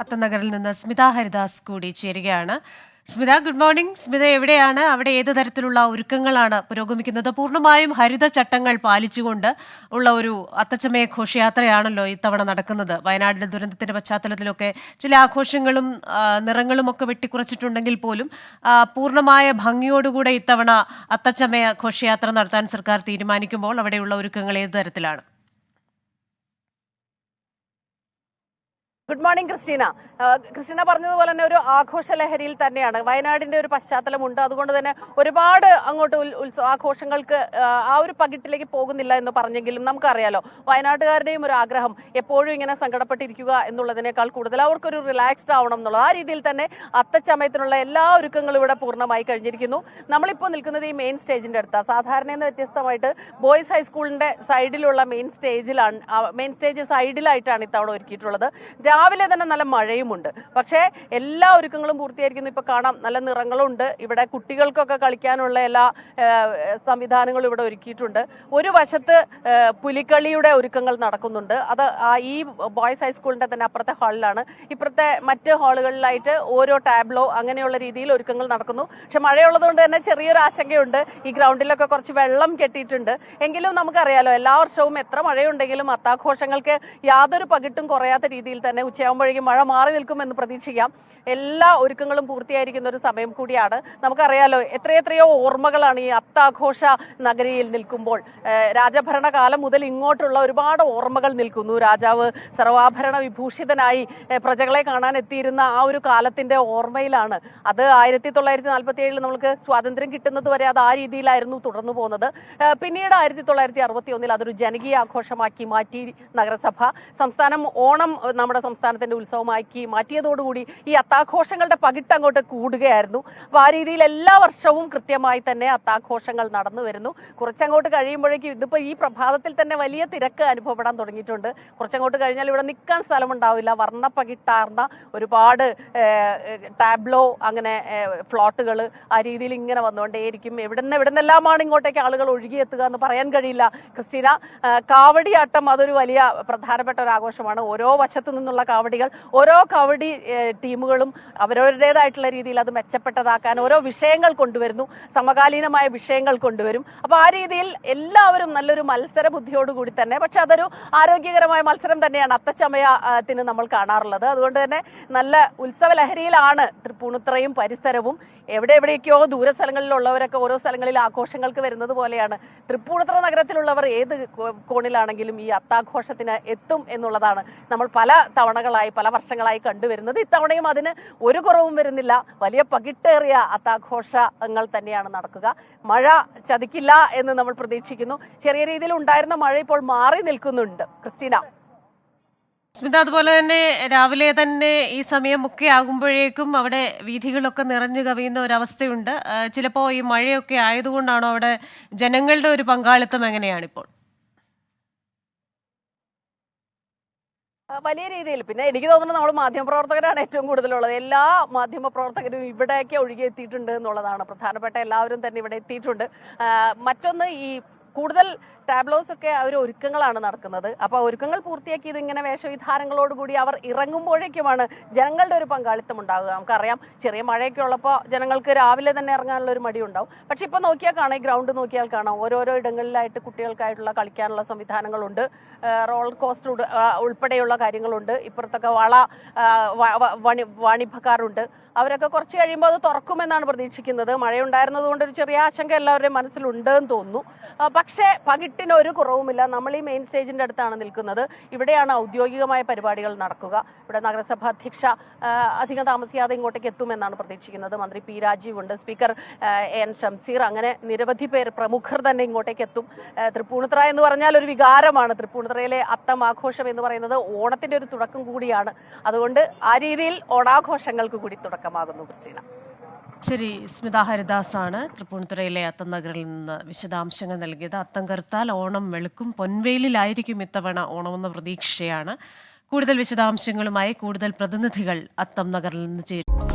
അത്തനഗറിൽ നിന്ന് സ്മിത ഹരിദാസ് കൂടി ചേരുകയാണ്. സ്മിത ഗുഡ് മോർണിംഗ് സ്മിത എവിടെയാണ്? അവിടെ ഏത് തരത്തിലുള്ള ഒരുക്കങ്ങളാണ് പുരോഗമിക്കുന്നത്? പൂർണമായും ഹരിത ചട്ടങ്ങൾ പാലിച്ചുകൊണ്ട് ഉള്ള ഒരു അത്തച്ചമയ ഘോഷയാത്രയാണല്ലോ ഇത്തവണ നടക്കുന്നത്. വയനാട്ടിലെ ദുരന്തത്തിന്റെ പശ്ചാത്തലത്തിലൊക്കെ ചില ആഘോഷങ്ങളും നിറങ്ങളും ഒക്കെ വെട്ടിക്കുറച്ചിട്ടുണ്ടെങ്കിൽ പോലും പൂർണമായ ഭംഗിയോടുകൂടെ ഇത്തവണ അത്തച്ചമയ ഘോഷയാത്ര നടത്താൻ സർക്കാർ തീരുമാനിക്കുമ്പോൾ അവിടെയുള്ള ഒരുക്കങ്ങൾ ഏത് തരത്തിലാണ്? ഗുഡ് മോർണിംഗ് ക്രിസ്റ്റീന ക്രിസ്റ്റീന പറഞ്ഞതുപോലെ തന്നെ ഒരു ആഘോഷ ലഹരിയിൽ തന്നെയാണ്. വയനാടിന്റെ ഒരു പശ്ചാത്തലം ഉണ്ട്. അതുകൊണ്ട് തന്നെ ഒരുപാട് അങ്ങോട്ട് ഉത്സവ ആഘോഷങ്ങൾക്ക് ആ, ഒരു പകിട്ടിലേക്ക് പോകുന്നില്ല എന്ന് പറഞ്ഞെങ്കിലും നമുക്കറിയാലോ. വയനാട്ടുകാരുടെയും ഒരു ആഗ്രഹം എപ്പോഴും ഇങ്ങനെ സങ്കടപ്പെട്ടിരിക്കുക എന്നുള്ളതിനേക്കാൾ കൂടുതൽ അവർക്കൊരു റിലാക്സ്ഡ് ആവണം എന്നുള്ളത്. ആ രീതിയിൽ തന്നെ അത്തച്ചമയത്തിനുള്ള എല്ലാ ഒരുക്കങ്ങളും ഇവിടെ പൂർണമായി കഴിഞ്ഞിരിക്കുന്നു. നമ്മളിപ്പോൾ നിൽക്കുന്നത് ഈ മെയിൻ സ്റ്റേജിന്റെ അടുത്താണ് സാധാരണ നിന്ന് വ്യത്യസ്തമായിട്ട് ബോയ്സ് ഹൈസ്കൂളിന്റെ സൈഡിലുള്ള മെയിൻ സ്റ്റേജിലാണ് മെയിൻ സ്റ്റേജ് സൈഡിലായിട്ടാണ് ഇത്തവണ ഒരുക്കിയിട്ടുള്ളത്. രാവിലെ തന്നെ നല്ല മഴയുമുണ്ട്. പക്ഷേ എല്ലാ ഒരുക്കങ്ങളും പൂർത്തിയായിരിക്കുന്നു. ഇപ്പോൾ കാണാം നല്ല നിറങ്ങളുണ്ട്. ഇവിടെ കുട്ടികൾക്കൊക്കെ കളിക്കാനുള്ള എല്ലാ സംവിധാനങ്ങളും ഇവിടെ ഒരുക്കിയിട്ടുണ്ട്. ഒരു വശത്ത് പുലിക്കളിയുടെ ഒരുക്കങ്ങൾ നടക്കുന്നുണ്ട്. അത് ഈ ബോയ്സ് ഹൈസ്കൂളിന്റെ തന്നെ അപ്പുറത്തെ ഹാളിലാണ്. ഇപ്പുറത്തെ മറ്റ് ഹാളുകളിലായിട്ട് ഓരോ ടാബ്ലോ അങ്ങനെയുള്ള രീതിയിൽ ഒരുക്കങ്ങൾ നടക്കുന്നു. പക്ഷെ മഴയുള്ളതുകൊണ്ട് തന്നെ ചെറിയൊരു ആശങ്കയുണ്ട്. ഈ ഗ്രൗണ്ടിലൊക്കെ കുറച്ച് വെള്ളം കെട്ടിയിട്ടുണ്ട്. എങ്കിലും നമുക്കറിയാലോ എല്ലാ വർഷവും എത്ര മഴയുണ്ടെങ്കിലും അത്താഘോഷങ്ങൾക്ക് യാതൊരു പകിട്ടും കുറയാത്ത രീതിയിൽ തന്നെ ഉച്ചയാകുമ്പോഴേക്കും മഴ മാറി നിൽക്കുമെന്ന് പ്രതീക്ഷിക്കാം. എല്ലാ ഒരുക്കങ്ങളും പൂർത്തിയായിരിക്കുന്ന ഒരു സമയം കൂടിയാണ്. നമുക്കറിയാലോ എത്രയെത്രയോ ഓർമ്മകളാണ് ഈ അത്താഘോഷ നഗരിയിൽ നിൽക്കുമ്പോൾ. രാജഭരണകാലം മുതൽ ഇങ്ങോട്ടുള്ള ഒരുപാട് ഓർമ്മകൾ നിൽക്കുന്നു. രാജാവ് സർവാഭരണ വിഭൂഷിതനായി പ്രജകളെ കാണാൻ എത്തിയിരുന്ന ആ ഒരു കാലത്തിന്റെ ഓർമ്മയിലാണ്. അത് ആയിരത്തി തൊള്ളായിരത്തി നാൽപ്പത്തി ഏഴിൽ നമുക്ക് സ്വാതന്ത്ര്യം കിട്ടുന്നത് വരെ അത് ആ രീതിയിലായിരുന്നു തുടർന്നു പോകുന്നത്. പിന്നീട് ആയിരത്തി തൊള്ളായിരത്തി അറുപത്തി ഒന്നിൽ അതൊരു ജനകീയ ആഘോഷമാക്കി മാറ്റി നഗരസഭ. സംസ്ഥാനം ഓണം നമ്മുടെ സംസ്ഥാനത്തിന്റെ ഉത്സവമാക്കി മാറ്റിയതോടുകൂടി ഈ അത്താഘോഷങ്ങളുടെ പകിട്ട് അങ്ങോട്ട് കൂടുകയായിരുന്നു. അപ്പൊ ആ രീതിയിൽ എല്ലാ വർഷവും കൃത്യമായി തന്നെ അത്താഘോഷങ്ങൾ നടന്നു വരുന്നു. കുറച്ചങ്ങോട്ട് കഴിയുമ്പോഴേക്കും ഇതിപ്പോ ഈ പ്രഭാതത്തിൽ തന്നെ വലിയ തിരക്ക് അനുഭവപ്പെടാൻ തുടങ്ങിയിട്ടുണ്ട്. കുറച്ചങ്ങോട്ട് കഴിഞ്ഞാൽ ഇവിടെ നിൽക്കാൻ സ്ഥലം ഉണ്ടാവില്ല സ്ഥലമുണ്ടാവില്ല. വർണപ്പകിട്ടാർന്ന ഒരുപാട് ടാബ്ലോ അങ്ങനെ ഫ്ലോട്ടുകൾ ആ രീതിയിൽ ഇങ്ങനെ വന്നുകൊണ്ടേയിരിക്കും. എവിടുന്ന് എവിടുന്നെല്ലാമാണ് ഇങ്ങോട്ടേക്ക് ആളുകൾ ഒഴുകിയെത്തുക എന്ന് പറയാൻ കഴിയില്ല. ക്രിസ്റ്റീന കാവടിയാട്ടം അതൊരു വലിയ പ്രധാനപ്പെട്ട ഒരു ആഘോഷമാണ്. ഓരോ വശത്തു നിന്നുള്ള കാവടികൾ. ഓരോ കാവടി ടീമുകളും അവരവരുടേതായിട്ടുള്ള രീതിയിൽ അത് മെച്ചപ്പെട്ടതാക്കാൻ ഓരോ വിഷയങ്ങൾ കൊണ്ടുവരുന്നു. സമകാലീനമായ വിഷയങ്ങൾ കൊണ്ടുവരും. അപ്പോൾ ആ രീതിയിൽ എല്ലാവരും നല്ലൊരു മത്സര ബുദ്ധിയോടുകൂടി തന്നെ പക്ഷെ അതൊരു ആരോഗ്യകരമായ മത്സരം തന്നെയാണ് അത്തച്ചമയത്തിന് നമ്മൾ കാണാറുള്ളത്. അതുകൊണ്ട് തന്നെ നല്ല ഉത്സവ ലഹരിയിലാണ് തൃപ്പൂണിത്രയും പരിസരവും. എവിടെ എവിടെയൊക്കെയോ ദൂര സ്ഥലങ്ങളിലുള്ളവരൊക്കെ ഓരോ സ്ഥലങ്ങളിൽ ആഘോഷങ്ങൾക്ക് വരുന്നത് പോലെയാണ്. തൃപ്പൂണിത്തുറ നഗരത്തിലുള്ളവർ ഏത് കോണിലാണെങ്കിലും ഈ അത്താഘോഷത്തിന് എത്തും എന്നുള്ളതാണ് നമ്മൾ പല തവണകളായി പല വർഷങ്ങളായി കണ്ടുവരുന്നത്. ഇത്തവണയും അതിന് ഒരു കുറവും വരുന്നില്ല. വലിയ പകിട്ടേറിയ അത്താഘോഷങ്ങൾ തന്നെയാണ് നടക്കുക. മഴ ചതിക്കില്ല എന്ന് നമ്മൾ പ്രതീക്ഷിക്കുന്നു. ചെറിയ രീതിയിൽ ഉണ്ടായിരുന്ന മഴ ഇപ്പോൾ മാറി നിൽക്കുന്നുണ്ട്. ക്രിസ്റ്റീന. സ്മിത അതുപോലെ തന്നെ രാവിലെ തന്നെ ഈ സമയമൊക്കെ ആകുമ്പോഴേക്കും അവിടെ വീഥികളൊക്കെ നിറഞ്ഞു കവിയുന്ന ഒരവസ്ഥയുണ്ട്. ചിലപ്പോൾ ചിലപ്പോ ഈ മഴയൊക്കെ ആയതുകൊണ്ടാണോ അവിടെ ജനങ്ങളുടെ ഒരു പങ്കാളിത്തം എങ്ങനെയാണിപ്പോൾ? വലിയ രീതിയിൽ. പിന്നെ എനിക്ക് തോന്നുന്നത് നമ്മൾ മാധ്യമപ്രവർത്തകരാണ് ഏറ്റവും കൂടുതലുള്ളത്. എല്ലാ മാധ്യമപ്രവർത്തകരും ഇവിടേക്ക് ഒഴുകി എത്തിയിട്ടുണ്ട് എന്നുള്ളതാണ്. പ്രധാനപ്പെട്ട എല്ലാവരും തന്നെ ഇവിടെ എത്തിയിട്ടുണ്ട്. മറ്റൊന്ന് ഈ കൂടുതൽ ടാബ്ലോസ് ഒക്കെ അവർ ഒരുക്കങ്ങളാണ് നടക്കുന്നത്. അപ്പോൾ ഒരുക്കങ്ങൾ പൂർത്തിയാക്കിയത് ഇങ്ങനെ വേഷവിധാനങ്ങളോടുകൂടി അവർ ഇറങ്ങുമ്പോഴേക്കുമാണ് ജനങ്ങളുടെ ഒരു പങ്കാളിത്തം ഉണ്ടാകുക നമുക്കറിയാം ചെറിയ മഴയൊക്കെ ഉള്ളപ്പോൾ ജനങ്ങൾക്ക് രാവിലെ തന്നെ ഇറങ്ങാനുള്ള ഒരു മടി ഉണ്ടാവും പക്ഷെ ഇപ്പോൾ നോക്കിയാൽ കാണാം ഈ ഗ്രൗണ്ട് നോക്കിയാൽ കാണാം. ഓരോരോ ഇടങ്ങളിലായിട്ട് കുട്ടികൾക്കായിട്ടുള്ള കളിക്കാനുള്ള സംവിധാനങ്ങളുണ്ട്. റോൾ കോസ്റ്റർ ഉൾപ്പെടെയുള്ള കാര്യങ്ങളുണ്ട്. ഇപ്പുറത്തൊക്കെ വള വാണിഭക്കാരുണ്ട്. അവരൊക്കെ കുറച്ച് കഴിയുമ്പോൾ അത് തുറക്കുമെന്നാണ് പ്രതീക്ഷിക്കുന്നത്. മഴയുണ്ടായിരുന്നത് കൊണ്ട് ഒരു ചെറിയ ആശങ്ക എല്ലാവരുടെയും മനസ്സിലുണ്ട് എന്ന് തോന്നുന്നു പക്ഷേ പക്ഷേ പകിട്ടിന് ഒരു കുറവുമില്ല. നമ്മൾ ഈ മെയിൻ സ്റ്റേജിന്റെ അടുത്താണ് നിൽക്കുന്നത്. ഇവിടെയാണ് ഔദ്യോഗികമായ പരിപാടികൾ നടക്കുക. ഇവിടെ നഗരസഭ അധ്യക്ഷ അധികം താമസിയാതെ ഇങ്ങോട്ടേക്ക് എത്തുമെന്നാണ് പ്രതീക്ഷിക്കുന്നത്. മന്ത്രി പി രാജീവ് ഉണ്ട്. സ്പീക്കർ എൻ ഷംസീർ അങ്ങനെ നിരവധി പേർ പ്രമുഖർ തന്നെ ഇങ്ങോട്ടേക്ക് എത്തും. തൃപ്പൂണിത്തറ എന്ന് പറഞ്ഞാൽ ഒരു വികാരമാണ്. തൃപ്പൂണിത്തറയിലെ അത്തം ആഘോഷം എന്ന് പറയുന്നത് ഓണത്തിന്റെ ഒരു തുടക്കം കൂടിയാണ്. അതുകൊണ്ട് ആ രീതിയിൽ ഓണാഘോഷങ്ങൾക്ക് കൂടി തുടക്കമാകുന്നു ക്രിസ്റ്റീന. ശരി സ്മിത ഹരിദാസാണ് തൃപ്പൂണിത്തുറയിലെ അത്തനഗറിൽ നിന്ന് വിശദാംശങ്ങൾ നൽകിയത്. അത്തം കറുത്താൽ ഓണം വെളുക്കും പൊൻവേലിലായിരിക്കും ഇത്തവണ ഓണമെന്ന പ്രതീക്ഷയാണ്. കൂടുതൽ വിശദാംശങ്ങളുമായി കൂടുതൽ പ്രതിനിധികൾ അത്തം നഗറിൽ നിന്ന് ചേരും